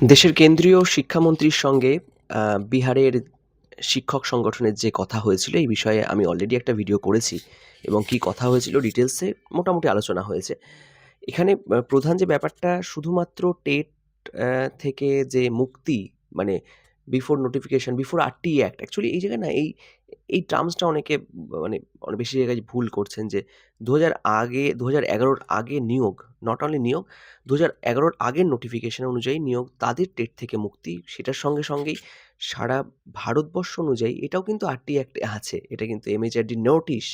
দেশের কেন্দ্রীয় শিক্ষামন্ত্রীর সঙ্গে বিহারের শিক্ষক সংগঠনের যে কথা হয়েছিল এই বিষয়ে আমি অলরেডি একটা ভিডিও করেছি এবং কী কথা হয়েছিল ডিটেলসে মোটামুটি আলোচনা হয়েছে। এখানে প্রধান যে ব্যাপারটা শুধুমাত্র টেট থেকে যে মুক্তি মানে before notification, before RTE act actually এই জায়গায় না এই এই টার্মসটা অনেকে মানে অনেক বেশি জায়গায় ভুল করছেন যে ২০০০ আগে ২০১১ র আগে নিয়োগ, নট অনলি নিয়োগ, ২০১১ র আগের নোটিফিকেশন অনুযায়ী নিয়োগ তাদের টেট থেকে মুক্তি। সেটার সঙ্গে, সঙ্গেই সারা ভারতবর্ষ অনুযায়ী এটাও কিন্তু আরটিই অ্যাক্টে আছে। এটা কিন্তু এমএচআরডির নোটিশ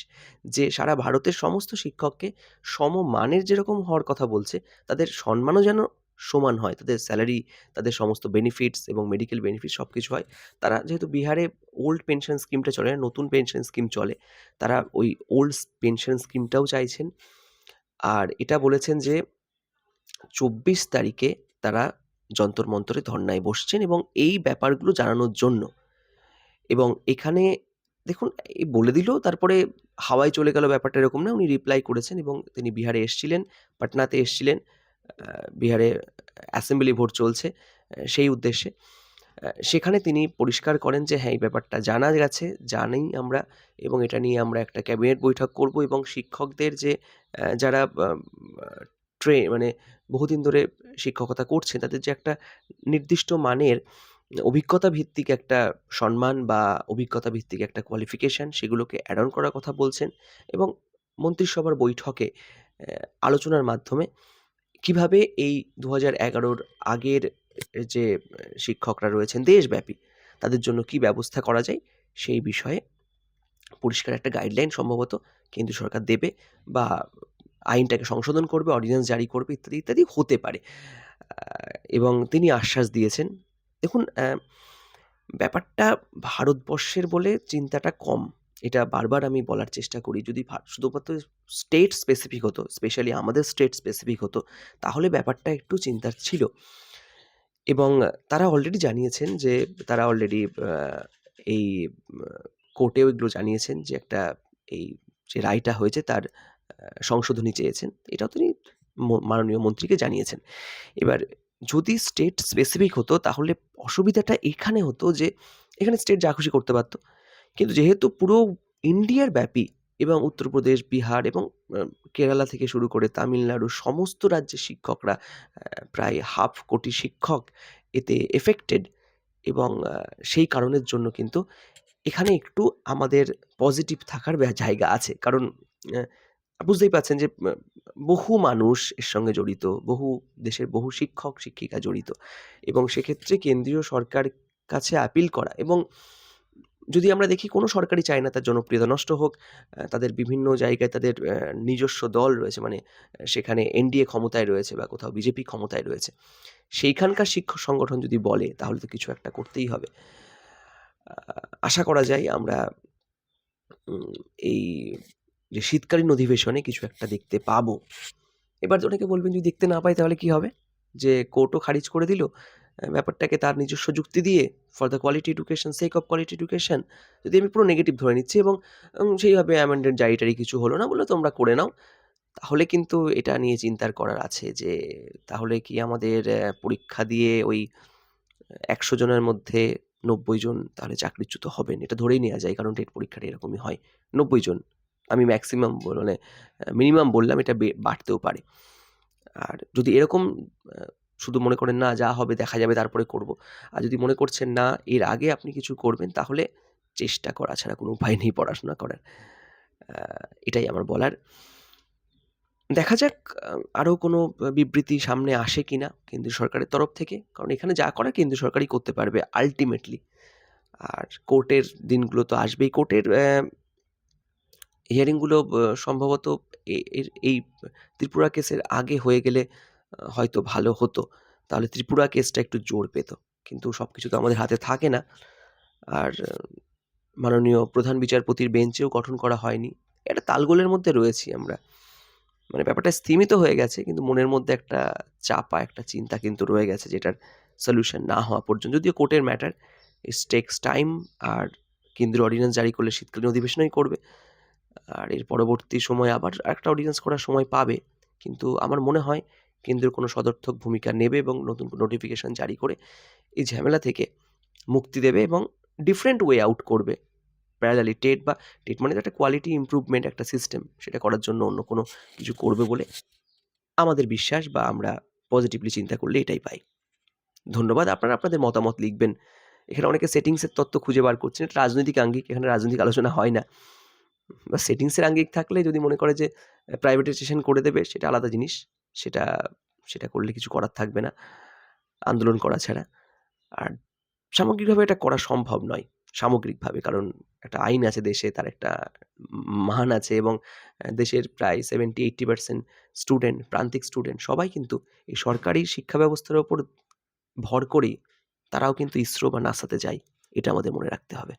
যে সারা ভারতের সমস্ত শিক্ষককে সমমানের যেরকম হওয়ার কথা বলছে, তাদের সম্মানও যেন সমান হয়। তাদের স্যালারি, তাদের সমস্ত বেনিফিটস এবং মেডিকেল বেনিফিট সব কিছু হয়। তারা যেহেতু বিহারে ওল্ড পেনশন স্কিমটা চলে নতুন পেনশন স্কিম চলে। তারা ওই ওল্ড পেনশন স্কিমটাও চাইছেন। আর এটা বলেছেন যে ২৪ তারিখে তারা যন্তর মন্তরে ধর্নায় বসছেন এবং এই ব্যাপারগুলো জানানোর জন্য। এবং এখানে দেখুন এই বলে দিল তারপরে হাওয়ায় চলে গেল ব্যাপারটা এরকম না। উনি রিপ্লাই করেছেন এবং তিনি বিহারে এসছিলেন, পাটনাতে এসছিলেন। বিহারে অ্যাসেম্বলি ভোট চলছে সেই উদ্দেশ্যে। সেখানে তিনি পরিষ্কার করেন যে হ্যাঁ, এই ব্যাপারটা জানা গেছে, জানি আমরা এবং এটা নিয়ে আমরা একটা ক্যাবিনেট বৈঠক করব এবং শিক্ষকদের যে যারা ট্রে মানে বহুদিন ধরে শিক্ষকতা করছেন তাদের যে একটা নির্দিষ্ট মানের অভিজ্ঞতা ভিত্তিক একটা সম্মান বা অভিজ্ঞতা ভিত্তিক একটা কোয়ালিফিকেশন সেগুলোকে অ্যাড অন করার কথা বলছেন এবং মন্ত্রিসভার বৈঠকে আলোচনার মাধ্যমে কীভাবে এই ২০১১ র আগের যে শিক্ষকরা রয়েছেন দেশব্যাপী, তাদের জন্য কি ব্যবস্থা করা যায় সেই বিষয়ে পরিষ্কার একটা গাইডলাইন সম্ভবত কেন্দ্রীয় সরকার দেবে বা আইনটাকে সংশোধন করবে, অর্ডিন্যান্স জারি করবে ইত্যাদি, ইত্যাদি হতে পারে। এবং তিনি আশ্বাস দিয়েছেন। দেখুন ব্যাপারটা ভারতবর্ষের বলে চিন্তাটা কম। এটা বারবার আমি বলার চেষ্টা করি। যদি শুধুমাত্র স্টেট স্পেসিফিক হতো, স্পেশালি আমাদের স্টেট স্পেসিফিক হতো, তাহলে ব্যাপারটা একটু চিন্তার ছিল। এবং তারা অলরেডি জানিয়েছেন যে তারা অলরেডি এই কোর্টেও এগুলো জানিয়েছেন যে একটা এই যে রায়টা হয়েছে তার সংশোধনী চেয়েছেন। এটাও তিনি মাননীয় মন্ত্রীকে জানিয়েছেন। এবার যদি স্টেট স্পেসিফিক হতো তাহলে অসুবিধাটা এখানে হতো যে এখানে স্টেট যা খুশি করতে পারত। কিন্তু যেহেতু পুরো ইন্ডিয়ার ব্যাপী এবং উত্তরপ্রদেশ, বিহার এবং কেরালা থেকে শুরু করে তামিলনাড়ু সমস্ত রাজ্যের শিক্ষকরা প্রায় হাফ কোটি শিক্ষক এতে এফেক্টেড এবং সেই কারণের জন্য কিন্তু এখানে একটু আমাদের পজিটিভ থাকার জায়গা আছে। কারণ বুঝতেই পারছেন যে বহু মানুষ এর সঙ্গে জড়িত, বহু দেশের বহু শিক্ষক, শিক্ষিকা জড়িত এবং সেক্ষেত্রে কেন্দ্রীয় সরকার কাছে আপিল করা এবং যদি আমরা দেখি কোনো সরকারই চায় না, তার জনপ্রিয়তা নষ্ট হোক। তাদের বিভিন্ন জায়গায় তাদের নিজস্ব দল রয়েছে মানে সেখানে এনডিএ ক্ষমতায় রয়েছে বা কোথাও বিজেপি ক্ষমতায় রয়েছে। সেইখানকার শিক্ষক সংগঠন যদি বলে, তাহলে তো কিছু একটা করতেই হবে। আশা করা যায় আমরা এই যে শীতকালীন অধিবেশনে কিছু একটা দেখতে পাবো। এবার অনেকে বলবেন, যদি দেখতে না পাই তাহলে কি হবে? যে কোর্টও খারিজ করে দিল ব্যাপারটাকে তার নিজস্ব যুক্তি দিয়ে for the quality education, sake of quality education যদি আমি পুরো নেগেটিভ ধরে নিচ্ছি এবং সেইভাবে অ্যামেন্ডেড জারি-টারি কিছু হলো না বলে তোমরা করে নাও। তাহলে কিন্তু এটা নিয়ে চিন্তার করার আছে যে তাহলে কি আমাদের পরীক্ষা দিয়ে ওই ১০০ জনের মধ্যে ৯০ জন তাহলে চাকরিচ্যুত হবেন। এটা ধরেই নেওয়া যায়। কারণ টেট পরীক্ষাটা এরকমই হয়। ৯০ জন। আমি ম্যাক্সিমাম মানে মিনিমাম বললাম এটা বাড়তেও পারে। আর যদি এরকম শুধু মনে করেন, না, যা হবে দেখা যাবে, তারপরে করব। আর যদি মনে করছেন, না, এর আগে আপনি কিছু করবেন, তাহলে চেষ্টা করা ছাড়া কোনো উপায় নেই পড়াশোনা করার। এটাই আমার বলার। দেখা যাক আরও কোনো বিবৃতি সামনে আসে কি না কেন্দ্রীয় সরকারের তরফ থেকে। কারণ এখানে যা করা কেন্দ্রীয় সরকারই করতে পারবে আলটিমেটলি আর কোর্টের দিনগুলো তো আসবেই। কোর্টের অ্যা হিয়ারিংগুলো ব সম্ভবত এই ত্রিপুরা কেসের আগে হয়ে গেলে হয়তো ভালো হতো। তাহলে ত্রিপুরা কেসটা একটু জোর পেত। কিন্তু সব কিছু তো আমাদের হাতে থাকে না। আর, মাননীয় প্রধান বিচারপতির বেঞ্চেও গঠন করা হয়নি। একটা তালগোলের মধ্যে রয়েছি আমরা। মানে ব্যাপারটা স্থিমিত হয়ে গেছে, কিন্তু মনের মধ্যে একটা চাপা, একটা চিন্তা কিন্তু রয়ে গেছে যেটার সলিউশন না হওয়া পর্যন্ত। যদিও কোর্টের ম্যাটার ইটস টেকস টাইম আর কেন্দ্রীয় অর্ডিন্যান্স জারি করলে শীতকালীন অধিবেশনই করবে। আর এর পরবর্তী সময় আবার আরেকটা অর্ডিন্যান্স করার সময় পাবে। কিন্তু আমার মনে হয় কেন্দ্র কোনো সদর্থক ভূমিকা নেবে এবং নতুন নোটিফিকেশন জারি করে এই ঝামেলা থেকে মুক্তি দেবে এবং ডিফারেন্ট ওয়ে আউট করবে। প্যারালালি টেট বা টেট মানে একটা কোয়ালিটি ইমপ্রুভমেন্ট একটা সিস্টেম সেটা করার জন্য অন্য কোনো কিছু করবে বলে আমাদের বিশ্বাস বা আমরা পজিটিভলি চিন্তা করলে এটাই পাই। ধন্যবাদ। আপনারা আপনাদের মতামত লিখবেন। এখানে অনেকে সেটিংসের তত্ত্ব খুঁজে বার করছেন। এটা রাজনৈতিক আঙ্গিক, এখানে রাজনৈতিক আলোচনা হয় না। বা সেটিংসের আঙ্গিক থাকলে যদি মনে করে যে প্রাইভেটাইজেশন করে দেবে, সেটা আলাদা জিনিস। সেটা সেটা করলে কিছু করার থাকবে না। আন্দোলন করা ছাড়া। আর সামগ্রিকভাবে এটা করা সম্ভব নয়, সামগ্রিকভাবে। কারণ একটা আইন আছে দেশে, তার একটা মান আছে এবং দেশের প্রায় সেভেন্টি এইট্টি পার্সেন্ট স্টুডেন্ট প্রান্তিক স্টুডেন্ট সবাই কিন্তু এই সরকারি শিক্ষা ব্যবস্থার ওপর ভর করেই তারাও কিন্তু ইসরো বা নাসাতে যায়। এটা আমাদের মনে রাখতে হবে।